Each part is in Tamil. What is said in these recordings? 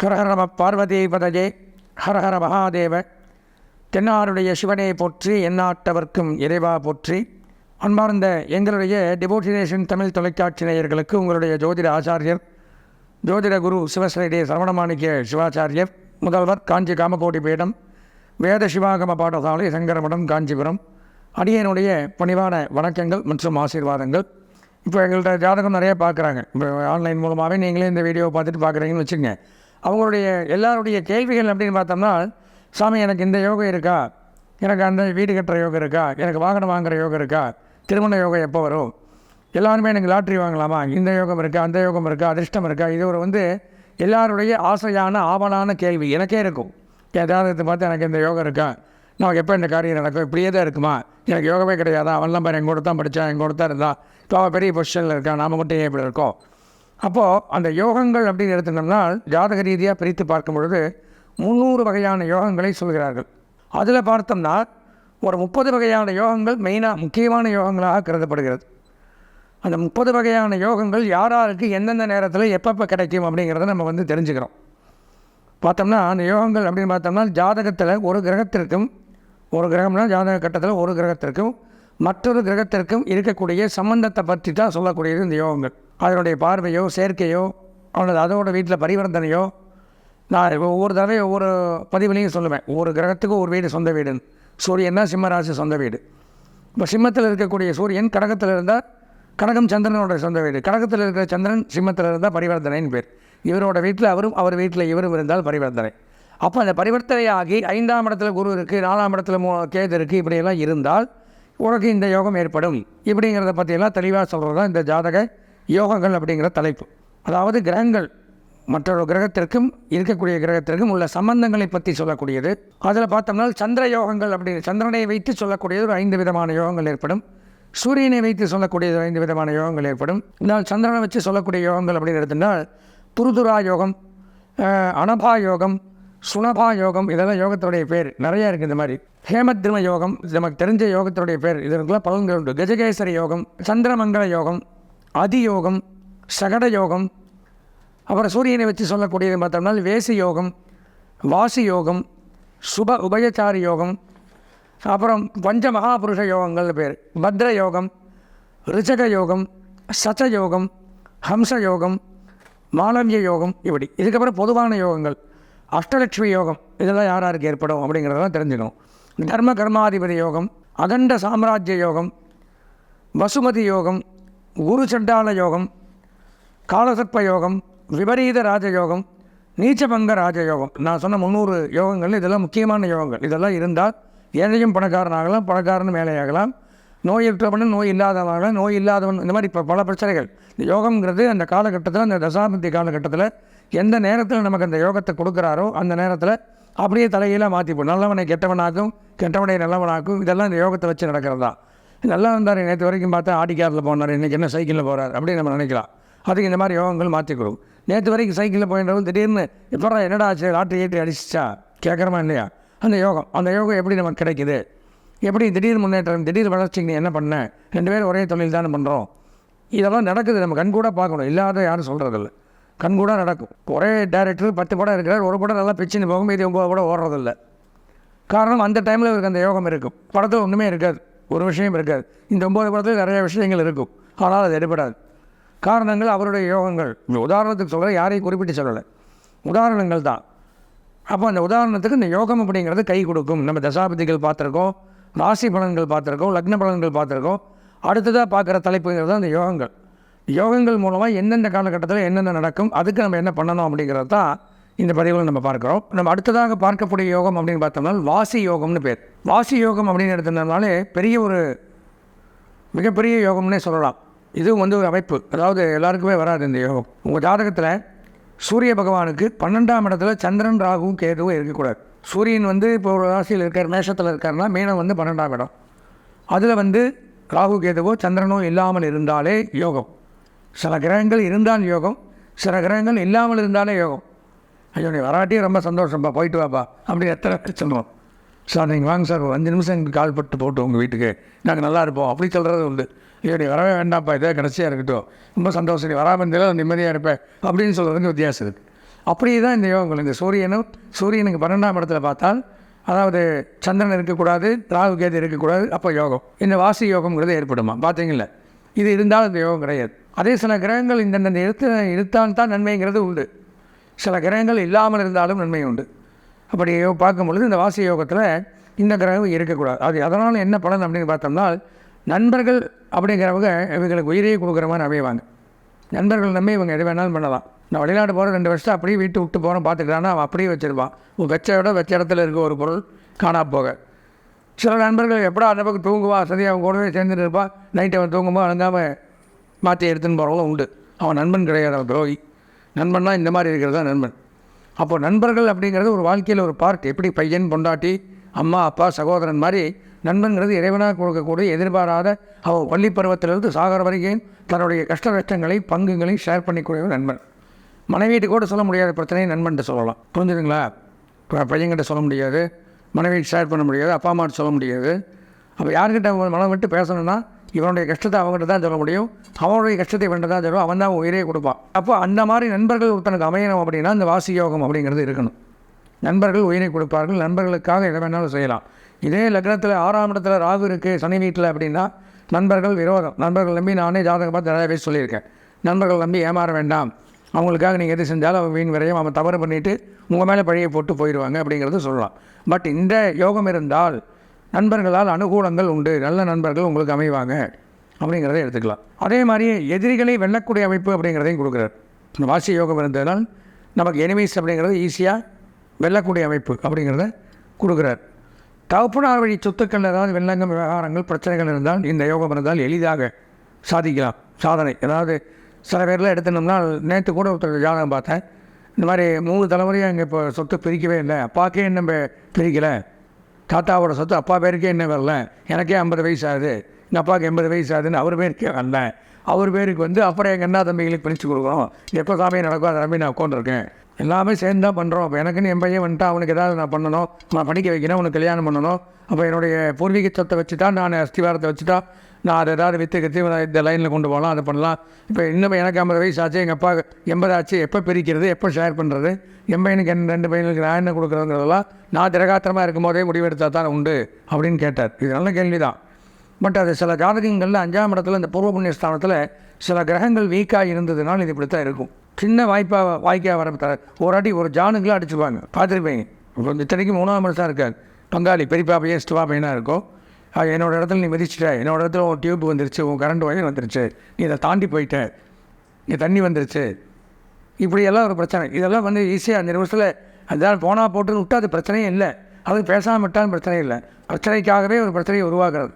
ஹரஹர பார்வதிபதே ஹரஹர மகாதேவ தென்னாருடைய சிவனை போற்றி எந்நாட்டவர்க்கும் இறைவா போற்றி. அன்பார்ந்த எங்களுடைய டிவோட்டினேஷன் தமிழ் தொலைக்காட்சி நேயர்களுக்கு உங்களுடைய ஜோதிட ஆச்சாரியர் ஜோதிட குரு சிவஸ்ரீடே சரவணமாணிக்க சிவாச்சாரியர் முதல்வர் காஞ்சி காமகோடி பீடம் வேத சிவாகம பாடசாலை சங்கரமடம் காஞ்சிபுரம் அடியனுடைய பணிவான வணக்கங்கள் மற்றும் ஆசீர்வாதங்கள். இப்போ எங்கள்கிட்ட ஜாதகம் நிறைய பார்க்குறாங்க. இப்போ ஆன்லைன் மூலமாகவே நீங்களே இந்த வீடியோவை பார்த்துட்டு பார்க்குறீங்கன்னு வச்சுங்க அவங்களுடைய எல்லாருடைய கேள்விகள் அப்படின்னு பார்த்தோம்னா சாமி எனக்கு இந்த யோகம் இருக்கா? எனக்கு அந்த வீடு கட்டுற யோகம் இருக்கா? எனக்கு வாகனம் வாங்குற யோகம் இருக்கா? திருமண யோகம் எப்போ வரும்? எல்லாருமே எனக்கு லாட்ரி வாங்கலாமா? இந்த யோகம் இருக்கா? அந்த யோகம் இருக்கா? அதிர்ஷ்டம் இருக்கா? இது ஒரு வந்து எல்லாருடைய ஆசையான ஆவலான கேள்வி. எனக்கே இருக்கும். ஏதாவது பார்த்து எனக்கு இந்த யோகம் இருக்கா? நமக்கு எப்போ இந்த காரியம் நடக்கும்? இப்படியே தான் இருக்குமா? எனக்கு யோகமே கிடையாதா? அவன்லாம் பாரு எங்கூட தான் படித்தான் எங்கூட தான் இருந்தான். இப்போ அவன் பெரிய பொசிஷனில் இருக்கான். நாம் மட்டும் ஏன் இப்படி இருக்கோம்? அப்போது அந்த யோகங்கள் அப்படின்னு எடுத்துட்டோம்னா ஜாதக ரீதியாக பிரித்து பார்க்கும் பொழுது முந்நூறு வகையான யோகங்களை சொல்கிறார்கள். அதில் பார்த்தோம்னா ஒரு முப்பது வகையான யோகங்கள் மெயினாக முக்கியமான யோகங்களாக கருதப்படுகிறது. அந்த முப்பது வகையான யோகங்கள் யார் யாருக்கு எந்தெந்த நேரத்தில் எப்பப்போ கிடைக்கும் அப்படிங்கிறத நம்ம வந்து தெரிஞ்சுக்கிறோம். பார்த்தோம்னா அந்த யோகங்கள் அப்படின்னு பார்த்தோம்னா ஜாதகத்தில் ஒரு கிரகத்திற்கும் ஒரு கிரகம்னா ஜாதக கட்டத்தில் ஒரு கிரகத்திற்கும் மற்றொரு கிரகத்திற்கும் இருக்கக்கூடிய சம்பந்தத்தை பற்றி தான் சொல்லக்கூடியது இந்த யோகங்கள். அதனுடைய பார்வையோ சேர்க்கையோ அல்லது அதோட வீட்டில் பரிவர்த்தனையோ நான் ஒவ்வொரு தடவையும் ஒவ்வொரு பதிவுலையும் சொல்லுவேன். ஒவ்வொரு கிரகத்துக்கும் ஒரு வீடு சொந்த வீடுன்னு. சூரியன்னா சிம்மராசி சொந்த வீடு. இப்போ சிம்மத்தில் இருக்கக்கூடிய சூரியன் கடகத்தில் இருந்தால் கடகம் சந்திரனோட சொந்த வீடு. கடகத்தில் இருக்கிற சந்திரன் சிம்மத்தில் இருந்தால் பரிவர்த்தனைன்னு பேர். இவரோட வீட்டில் அவரும் அவர் வீட்டில் இவரும் இருந்தால் பரிவர்த்தனை. அப்போ அந்த பரிவர்த்தனை ஆகி ஐந்தாம் இடத்துல குரு இருக்குது நாலாம் இடத்துல மூ கேது இருக்குது இப்படியெல்லாம் இருந்தால் உனக்கு இந்த யோகம் ஏற்படும். இப்படிங்கிறத பற்றியெல்லாம் தெளிவாக சொல்கிறது தான் இந்த ஜாதக யோகங்கள் அப்படிங்கிற தலைப்பு. அதாவது கிரகங்கள் மற்றொரு கிரகத்திற்கும் இருக்கக்கூடிய கிரகத்திற்கும் உள்ள சம்பந்தங்களை பற்றி சொல்லக்கூடியது. அதில் பார்த்தோம்னா சந்திர யோகங்கள் அப்படின்னு சந்திரனை வைத்து சொல்லக்கூடியது ஒரு ஐந்து விதமான யோகங்கள் ஏற்படும். சூரியனை வைத்து சொல்லக்கூடியது ஒரு ஐந்து விதமான யோகங்கள் ஏற்படும். இதனால் சந்திரனை வச்சு சொல்லக்கூடிய யோகங்கள் அப்படின்னு எடுத்துட்டால் துருதுரா யோகம் அனபா யோகம் சுனபா யோகம் இதெல்லாம் யோகத்துடைய பேர். நிறையா இருக்குது இந்த மாதிரி. ஹேமத்ரிம யோகம் இது நமக்கு தெரிஞ்ச யோகத்துடைய பேர். இதற்கெல்லாம் பலன்கள் உண்டு. கஜகேசரி யோகம் சந்திரமங்கல யோகம் அதியோகம் சகட யோகம் அப்புறம் சூரியனை வச்சு சொல்லக்கூடியது பார்த்தோம்னா வேசி யோகம் வாசி யோகம் சுப உபயச்சாரி யோகம் அப்புறம் பஞ்ச மகாபுருஷ யோகங்கள் பேர். பத்ர யோகம் ரிச்சக யோகம் சச்ச யோகம் ஹம்ச யோகம் மாலவிய யோகம் இப்படி. இதுக்கப்புறம் பொதுவான யோகங்கள். அஷ்டலட்சுமி யோகம் இதெல்லாம் யார் யாருக்கு ஏற்படும் அப்படிங்கிறதெல்லாம் தெரிஞ்சுக்கணும். தர்ம கர்மாதிபதி யோகம் அகண்ட சாம்ராஜ்ய யோகம் வசுமதி யோகம் குரு சண்டால யோகம் காலசர்ப்ப யோகம் விபரீத ராஜயோகம் நீச்சபங்க ராஜயோகம். நான் சொன்ன முந்நூறு யோகங்கள் இதெல்லாம் முக்கியமான யோகங்கள். இதெல்லாம் இருந்தால் ஏழையும் பணக்காரன் ஆகலாம் பணக்காரன் மேலேயாகலாம் நோய் இருக்கிறவனும் நோய் இல்லாதவனாகலாம் நோய் இல்லாதவன் இந்த மாதிரி இப்போ பல பிரச்சனைகள். இந்த யோகம்ங்கிறது அந்த காலகட்டத்தில் அந்த தசாபதி காலகட்டத்தில் எந்த நேரத்தில் நமக்கு அந்த யோகத்தை கொடுக்குறாரோ அந்த நேரத்தில் அப்படியே தலையெல்லாம் மாற்றிப்போம் நல்லவனை கெட்டவனாக்கும் கெட்டவனை நல்லவனாக்கும் இதெல்லாம் இந்த யோகத்தை வச்சு நடக்கிறது. தான் நல்லா இருந்தார் நேற்று வரைக்கும் பார்த்தா ஆடி காரில் போனார். இன்றைக்கி என்ன சைக்கிளில் போகிறார் அப்படின்னு நம்ம நினைக்கலாம். அதுக்கு இந்த மாதிரி யோகங்கள் மாற்றிக்கிறோம் நேற்று வரைக்கும் சைக்கிளில் போயின்றவங்க திடீர்னு எப்படா என்னடா ஆச்சு? லாட்டரி ஏற்றி அடிச்சிச்சா? கேட்குறமா இல்லையா? அந்த யோகம். அந்த யோகம் எப்படி நமக்கு கிடைக்குது? எப்படி திடீர் முன்னேற்றம் திடீர் வளர்ச்சிக்கு நீ என்ன பண்ண? ரெண்டு பேரும் ஒரே தொழில் தானே பண்ணுறோம் இதெல்லாம் நடக்குது. நம்ம கண்கூட பார்க்கணும். இல்லாத யாரும் சொல்கிறதில்ல கண்கூட நடக்கும். ஒரே டேரக்டர் பத்து படம் இருக்கிறார் ஒரு படம் நல்லா பிச்சுன்னு போகும் இது ஒம்பது படம் ஓடுறதில்ல. காரணம் அந்த டைமில் இவருக்கு அந்த யோகம் இருக்கும். படத்தில் ஒன்றுமே இருக்காது. ஒரு விஷயம் இருக்காது. இந்த ஒம்பது படத்தில் நிறைய விஷயங்கள் இருக்கும். ஆனால் அது எடுபடாது. காரணங்கள் அவருடைய யோகங்கள். இந்த உதாரணத்துக்கு சொல்கிற யாரையும் குறிப்பிட்டு சொல்லலை. உதாரணங்கள் தான். அப்போ அந்த உதாரணத்துக்கு இந்த யோகம் அப்படிங்கிறது கை கொடுக்கும். நம்ம தசாபதிகள் பார்த்துருக்கோம் ராசி பலன்கள் பார்த்துருக்கோம் லக்ன பலன்கள் பார்த்துருக்கோம். அடுத்ததாக பார்க்குற தலைப்புங்கிறது அந்த யோகங்கள். யோகங்கள் மூலமாக எந்தெந்த காலகட்டத்தில் என்னென்ன நடக்கும் அதுக்கு நம்ம என்ன பண்ணணும் அப்படிங்கிறது தான் இந்த பதிவுகள் நம்ம பார்க்குறோம். நம்ம அடுத்ததாக பார்க்கக்கூடிய யோகம் அப்படின்னு பார்த்தோம்னா வாசி யோகம்னு பேர். வாசி யோகம் அப்படின்னு எடுத்தோம்னாலே பெரிய ஒரு மிகப்பெரிய யோகம்னே சொல்லலாம். இதுவும் வந்து ஒரு அமைப்பு. அதாவது எல்லாருக்குமே வராது இந்த யோகம். உங்கள் ஜாதகத்தில் சூரிய பகவானுக்கு பன்னெண்டாம் இடத்துல சந்திரன் ராகுவும் கேதுவும் இருக்கக்கூடாது. சூரியன் வந்து இப்போ ஒரு ராசியில் இருக்கார் மேஷத்தில் இருக்காருன்னா மீனம் வந்து பன்னெண்டாம் இடம். அதில் வந்து ராகு கேதுவோ சந்திரனோ இல்லாமல் இருந்தாலே யோகம். சில கிரகங்கள் இருந்தால் யோகம். சில கிரகங்கள் இல்லாமல் இருந்தாலே யோகம். ஐயோ நீ வராட்டியே ரொம்ப சந்தோஷம்ப்பா போயிட்டு வாப்பா. அப்படி எத்தனை பேர் சொல்லுவோம் சார் நீங்கள் வாங்க சார். ஒரு அஞ்சு நிமிஷம் எங்களுக்கு கால் பட்டு போட்டு உங்கள் வீட்டுக்கு. நாங்கள் நல்லா இருப்போம். அப்படி சொல்கிறது உண்டு. ஐயோ நீ வரவே வேண்டாம்ப்பா. இதே கடைசியாக இருக்கட்டும். ரொம்ப சந்தோஷம். நீ வராமல் இருந்தாலும் நிம்மதியாக இருப்பேன் அப்படின்னு சொல்கிறதுக்கு வித்தியாசம் இருக்குது அப்படியே தான் இந்த யோகங்கள் இந்த சூரியனும் சூரியனுக்கு பன்னெண்டாம் இடத்துல பார்த்தால் அதாவது சந்திரன் இருக்கக்கூடாது ராகு கேது இருக்கக்கூடாது அப்போ யோகம். இந்த வாசி யோகம்ங்கிறது ஏற்படுமா? பார்த்தீங்களா இது இருந்தால் இந்த யோகம் கிடையாது. அதே சில கிரகங்கள் இந்தந்த இழுத்து எடுத்தால் தான் நன்மைங்கிறது உண்டு. சில கிரகங்கள் இல்லாமல் இருந்தாலும் நன்மை உண்டு. அப்படி பார்க்கும் பொழுது இந்த வாசி யோகத்தில் இந்த கிரகம் இருக்கக்கூடாது. அது அதனால் என்ன பலன் அப்படின்னு பார்த்தோம்னா நண்பர்கள் அப்படிங்கிறவங்க இவங்களுக்கு உயிரையே கொடுக்குற மாதிரி அமைவாங்க. நண்பர்கள் நம்பி இவங்க எது வேணாலும் பண்ணலாம். நான் வெளிநாடு போகிற ரெண்டு வருஷம் அப்படியே வீட்டு விட்டு போகிறோம் பார்த்துக்கிட்டான்னா அவன் அப்படியே வச்சுருப்பான். உன் வெச்ச விட வெச்ச இடத்துல இருக்க ஒரு பொருள் காணா போக. சில நண்பர்கள் எப்படா அந்த பக்கம் தூங்குவா சரியாக அவன் கூடவே சேர்ந்துட்டு இருப்பான். நைட்டு அவன் தூங்குமா அழுங்காமல் மாற்றி எடுத்துன்னு போகிறவங்களும் உண்டு. அவன் நண்பன் கிடையாது அவன் துரோகி. நண்பன்னா இந்த மாதிரி இருக்கிறது தான் நண்பன். அப்போ நண்பர்கள் அப்படிங்கிறது ஒரு வாழ்க்கையில் ஒரு பார்ட் எப்படி பையன் பொண்டாட்டி அம்மா அப்பா சகோதரன் மாதிரி நண்பன்கிறது இறைவனாக கொடுக்கக்கூடிய எதிர்பாராத அவள் பள்ளி பருவத்திலிருந்து சாகர வரைக்கும் தன்னுடைய கஷ்ட நஷ்டங்களை பங்குகளை ஷேர் பண்ணிக்கூடிய ஒரு நண்பன். மனைவிட்டு கூட சொல்ல முடியாத பிரச்சனையை நண்பன்கிட்ட சொல்லலாம். புரிஞ்சுதுங்களா? பையன்கிட்ட சொல்ல முடியாது. மனைவி ஷேர் பண்ண முடியாது. அப்பா அம்மாட்ட சொல்ல முடியாது. அப்போ யார்கிட்ட மனம் விட்டு பேசணும்னா இவனுடைய கஷ்டத்தை அவங்ககிட்ட தான் சொல்ல முடியும். அவனுடைய கஷ்டத்தை இவன்கிட்ட தான் சொல்லுவோம் அவன் தான் உயிரே கொடுப்பான். அப்போ அந்த மாதிரி நண்பர்கள் ஒருத்தனுக்கு அமையணும் அப்படின்னா இந்த வாசி யோகம் அப்படிங்கிறது இருக்கணும். நண்பர்கள் உயிரை கொடுப்பார்கள். நண்பர்களுக்காக எதை வேணாலும் செய்யலாம். இதே லக்னத்தில் ஆறாம் இடத்துல ராகு இருக்குது சனி வீட்டில் அப்படின்னா நண்பர்கள் விரோதம். நண்பர்கள் நம்பி நானே ஜாதகம் பார்த்து நிறைய பேர் சொல்லியிருக்கேன். நண்பர்கள் நம்பி ஏமாற வேண்டாம். அவங்களுக்காக நீங்கள் எது செஞ்சாலும் அவன் வீண் விரையும் அவன் தவறு பண்ணிவிட்டு உங்கள் மேலே பழியை போட்டு போயிடுவாங்க அப்படிங்கிறது சொல்லலாம். பட் இந்த யோகம் இருந்தால் நண்பர்களால் அனுகூலங்கள் உண்டு. நல்ல நண்பர்கள் உங்களுக்கு அமைவாங்க. அப்படிங்கிறத எடுத்துக்கலாம். அதே மாதிரி எதிரிகளை வெல்லக்கூடிய அமைப்பு அப்படிங்கிறதையும் கொடுக்குறார். இந்த வாசி யோகம் இருந்ததுனால் நமக்கு எனிமீஸ் அப்படிங்கிறது ஈஸியாக வெல்லக்கூடிய அமைப்பு அப்படிங்கிறத கொடுக்குறார். தகப்பனார் வழி சொத்துக்கள் ஏதாவது வெள்ளங்கம் விவகாரங்கள் பிரச்சனைகள் இருந்தால் இந்த யோகம் இருந்தால் எளிதாக சாதிக்கலாம். சாதனை. அதாவது சில பேர்லாம் எடுத்துனோம்னா நேற்று கூட ஒருத்தர் ஜாதகம் பார்த்தேன். இந்த மாதிரி மூணு தலைமுறையாக இங்கே இப்போ சொத்து பிரிக்கவே இல்லை. அப்பாக்கே நம்ம பிரிக்கலை. தாத்தாவோட சொத்து அப்பா பேருக்கே என்ன வரல. எனக்கே ஐம்பது வயசு ஆகுது எங்கள் அப்பாவுக்கு எண்பது வயசு ஆகுதுன்னு அவர் பேருக்கே வரல. அவர் பேருக்கு வந்து அப்புறம் எங்கள் அண்ணா தம்பிகளுக்கு பிரித்து கொடுக்குறோம் எப்போ சாமி நடக்கும் அதை நம்பி நான் உட்காந்துருக்கேன் எல்லாமே சேர்ந்து தான் பண்ணுறோம் அப்போ எனக்குன்னு என் பையன் வந்துட்டு அவனுக்கு ஏதாவது நான் பண்ணணும். நான் படிக்க வைக்கணும் அவனுக்கு கல்யாணம் பண்ணணும். அப்போ என்னுடைய பூர்வீக சொத்தை வச்சு தான் நான் அஸ்திவாரத்தை வச்சு தான் நான் அதை ஏதாவது விற்று கத்தி இந்த லைனில் கொண்டு போகலாம் அதை பண்ணலாம். இப்போ இன்னும் எனக்கு ஐம்பது வயசு ஆச்சு எங்கள் அப்பா எண்பது ஆச்சு எப்போ பிரிக்கிறது எப்போ ஷேர் பண்ணுறது என் பையனுக்கு என் ரெண்டு பையனுக்கு நான் என்ன கொடுக்குறதுங்கிறதெல்லாம் நான் திரகாத்திரமாக இருக்கும் போதே முடிவெடுத்தால் தான் உண்டு அப்படின்னு கேட்டார். இது நல்ல கேள்வி தான் பட் அது சில ஜாதகங்களில் அஞ்சாம் இடத்துல இந்த பூர்வ புண்ணிய ஸ்தானத்தில் சில கிரகங்கள் வீக்காக இருந்ததுனால இது இப்படி தான் இருக்கும். சின்ன வாய்ப்பாக வாய்க்காக வர ஒரு அடி ஒரு ஜானுக்குலாம் அடிச்சுப்பாங்க பார்த்துருப்பீங்க. இப்போ இத்தனைக்கும் மூணாம் மனுஷன் இருக்காது பங்காளி பெரியப்பா பையன் சித்தப்பா பையனாக இருக்கும் என்னோடய என்னோட இடத்துல நீ மிதிச்சிட்ட. என்னோட இடத்துல உன் டியூப் வந்துருச்சு உன் கரண்ட் ஒயர் வந்துருச்சு. நீ இதை தாண்டி போயிட்ட. நீ தண்ணி வந்துருச்சு. இப்படியெல்லாம் ஒரு பிரச்சனை. இதெல்லாம் வந்து ஈஸியாக அந்த நிமிஷத்தில் அதான் போனால் போட்டுன்னு விட்டா அது பிரச்சனையே இல்லை. அது பேசாமல் விட்டாலும் பிரச்சனை இல்லை. பிரச்சனைக்காகவே ஒரு பிரச்சனையை உருவாக்குறது.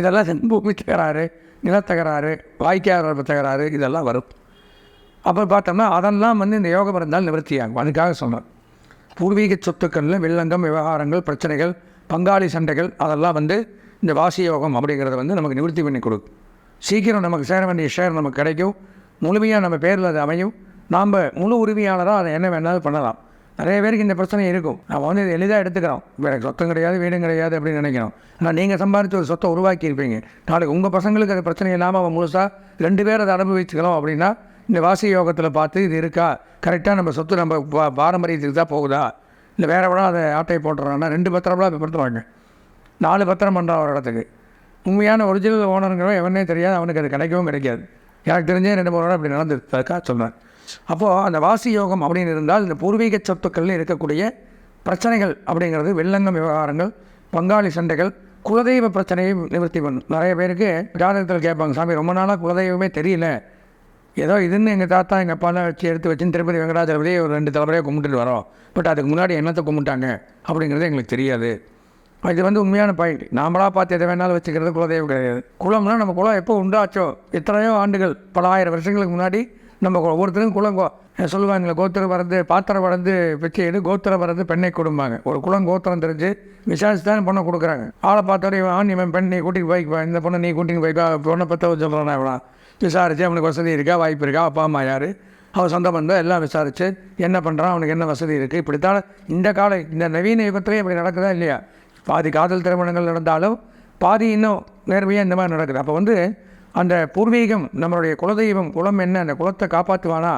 இதெல்லாம் பூமி தகராறு நிலத்தகராறு வாய்க்கால் தகராறு இதெல்லாம் வரும். அப்புறம் பார்த்தோம்னா அதெல்லாம் வந்து இந்த யோகம் இருந்தால் நிவர்த்தியாகும். அதுக்காக சொன்னேன் பூர்வீக சொத்துக்களில் வில்லங்கம் விவகாரங்கள் பிரச்சனைகள் பங்காளி சண்டைகள் அதெல்லாம் வந்து இந்த வாசி யோகம் அப்படிங்கிறத வந்து நமக்கு நிவர்த்தி பண்ணி கொடுக்கும். சீக்கிரம் நமக்கு சேர வேண்டிய ஷேர் நமக்கு கிடைக்கும். முழுமையாக நம்ம பேரில் அது அமையும். நாம் முழு உரிமையாளராக அதை என்ன வேணாலும் பண்ணலாம். நிறைய பேருக்கு இந்த பிரச்சனை இருக்கும். நம்ம வந்து இதை எளிதாக எடுத்துக்கிறோம். வேறு சொத்தம் கிடையாது வீடும் கிடையாது அப்படின்னு நினைக்கிறோம். ஆனால் நீங்கள் சம்பாதிச்சு ஒரு சொத்தை உருவாக்கி இருப்பீங்க நாளைக்கு உங்கள் பசங்களுக்கு அது பிரச்சனை இல்லாமல் அவன் முழுசாக ரெண்டு பேர் அதை அனுபவிச்சுக்கலாம் அப்படின்னா இந்த வாசி யோகத்தில் பார்த்து இது இருக்கா? கரெக்டாக நம்ம சொத்து நம்ம பா- பாரம்பரியத்துக்கு தான் போகுதா? இல்லை வேறு விட அதை ஆட்டையை போட்டுறாங்கன்னா ரெண்டு பத்திரம்லாம் இப்போ படுத்துவாங்க நாலு பத்திரம் பண்ணுறான் ஒரு இடத்துக்கு. உண்மையான ஒரிஜினல் ஓனருங்கிறவன் எவனே தெரியாது அவனுக்கு அது கிடைக்கவும் கிடைக்காது. எனக்கு தெரிஞ்சே ரெண்டு மூணு வருடம் அப்படி நடந்தது சொன்னேன் அப்போது அந்த வாசி யோகம் அப்படின்னு இருந்தால் இந்த பூர்வீக சொத்துக்களில் இருக்கக்கூடிய பிரச்சனைகள் அப்படிங்கிறது வெள்ளங்கம் விவகாரங்கள் பங்காளி சண்டைகள் குலதெய்வ பிரச்சனையை நிவர்த்தி பண்ணும். நிறைய பேருக்கு ஜாதகத்தில் கேட்பாங்க சாமி ரொம்ப நாளாக குலதெய்வமே தெரியல. ஏதோ இதுன்னு எங்கள் தாத்தா எங்கள் அப்பாலாம் வச்சு எடுத்து வச்சு திருப்பதி வெங்கடாச்சலபதியே ஒரு ரெண்டு தலைமுறையாக கும்பிட்டுட்டு வரோம். பட் அதுக்கு முன்னாடி என்னத்தை கும்பிட்டாங்க? அப்படிங்கிறது எங்களுக்கு தெரியாது. இது வந்து உண்மையான பாயிண்ட் நாமளாக பார்த்து எதை வேணாலும் வச்சுக்கிறது குலதெய்வம் கிடையாது. குலம்னா நம்ம குலம் எப்போ உண்டாச்சோ எத்தனையோ ஆண்டுகள் பல ஆயிரம் வருஷங்களுக்கு முன்னாடி நம்ம ஒவ்வொருத்தரும் குலம் கோ- சொல்லுவாங்களே கோத்திரம் வரது பாத்திரம் வளர்ந்து பிச்சை கோத்திரம் வரது பெண்ணை கொடுப்பாங்க ஒரு குலம் கோத்திரம் தெரிஞ்சு விசாரிச்சு தான் பொண்ணை கொடுக்குறாங்க. ஆளை பார்த்தோட ஆண் இவன் பெண் நீ கூட்டிகிட்டு போய்ப்பா இந்த பொண்ணை நீ கூட்டிகிட்டு போய்க்கா. பொண்ணை பற்ற சொல்கிறான் இவனா? விசாரித்து அவனுக்கு வசதி இருக்கா வாய்ப்பு இருக்கா? அப்பா அம்மா யார்? அவன் சொந்த பந்தம் எல்லாம் விசாரித்து என்ன பண்ணுறான் அவனுக்கு என்ன வசதி இருக்குது இப்படித்தான் இந்த கால இந்த நவீன யுகத்திலே இப்படி நடக்குதா இல்லையா? பாதி காதல் திருமணங்கள் நடந்தாலும் பாதி இன்னும் நேர்மையாக இந்த மாதிரி நடக்குது. அப்போ வந்து அந்த பூர்வீகம் நம்மளுடைய குலதெய்வம் குலம் என்ன அந்த குலத்தை காப்பாற்றுவானா?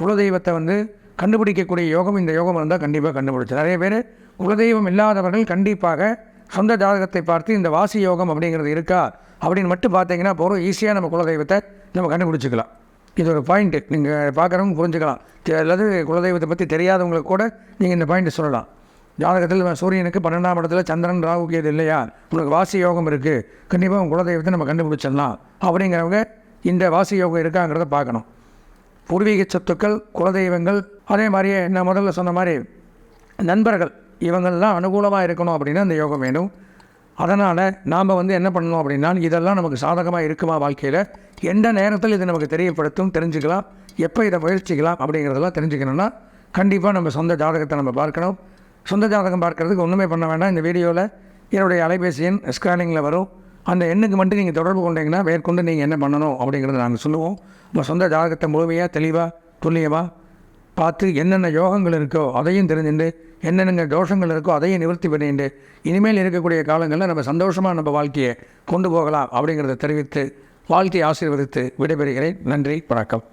குலதெய்வத்தை வந்து கண்டுபிடிக்கக்கூடிய யோகம் இந்த யோகம் இருந்தால் கண்டிப்பாக கண்டுபிடிச்சு. நிறைய பேர் குலதெய்வம் இல்லாதவர்கள் கண்டிப்பாக சொந்த ஜாதகத்தை பார்த்து இந்த வாசி யோகம் அப்படிங்கிறது இருக்கா? அப்படின்னு மட்டும் பார்த்தீங்கன்னா போகிறோம் ஈஸியாக நம்ம குலதெய்வத்தை நம்ம கண்டுபிடிச்சிக்கலாம். இது ஒரு பாயிண்ட்டு நீங்கள் பார்க்குறவங்க புரிஞ்சுக்கலாம். அல்லது குலதெய்வத்தை பற்றி தெரியாதவங்களுக்கு கூட நீங்கள் இந்த பாயிண்ட்டை சொல்லலாம். ஜாதகத்தில் சூரியனுக்கு பன்னெண்டாம் இடத்துல சந்திரன் ராகு கேது இல்லையா? உனக்கு வாசி யோகம் இருக்குது கண்டிப்பாக உங்கள் குலதெய்வத்தை நம்ம கண்டுபிடிச்சிடலாம். அப்படிங்கிறவங்க இந்த வாசி யோகம் இருக்காங்கிறத பார்க்கணும். பூர்வீக சொத்துக்கள் குலதெய்வங்கள் அதே மாதிரியே நான் முதல்ல சொன்ன மாதிரி நண்பர்கள் இவங்கெல்லாம் அனுகூலமாக இருக்கணும் அப்படின்னா அந்த யோகம் வேணும். அதனால் நாம் வந்து என்ன பண்ணணும் அப்படின்னா இதெல்லாம் நமக்கு சாதகமாக இருக்குமா வாழ்க்கையில்? எந்த நேரத்தில் இது நமக்கு தெரியப்படுத்தும் தெரிஞ்சுக்கலாம். எப்போ இதை முயற்சிக்கலாம் அப்படிங்கிறதெல்லாம் தெரிஞ்சுக்கணும்னா கண்டிப்பாக நம்ம சொந்த ஜாதகத்தை நம்ம பார்க்கணும். சொந்த ஜாதகம் பார்க்கறதுக்கு ஒன்றுமே பண்ண வேண்டாம். இந்த வீடியோவில் என்னுடைய அலைபேசி எண் ஸ்கேனிங்கில் வரும். அந்த எண்ணுக்கு மட்டும் நீங்கள் தொடர்பு கொண்டீங்கன்னா மேற்கொண்டு நீங்கள் என்ன பண்ணணும் அப்படிங்கிறத நாங்கள் சொல்லுவோம். உங்கள் சொந்த ஜாதகத்தை முழுமையாக தெளிவாக துல்லியமாக பார்த்து என்னென்ன யோகங்கள் இருக்கோ அதையும் தெரிஞ்சுட்டு என்னென்ன தோஷங்கள் இருக்கோ அதையும் நிவர்த்தி பண்ணிட்டு இனிமேல் இருக்கக்கூடிய காலங்களில் நம்ம சந்தோஷமாக நம்ம வாழ்க்கையை கொண்டு போகலாம் அப்படிங்கிறத தெரிவித்து வாழ்க்கையை ஆசீர்வதித்து விடைபெறுகிறேன். நன்றி வணக்கம்.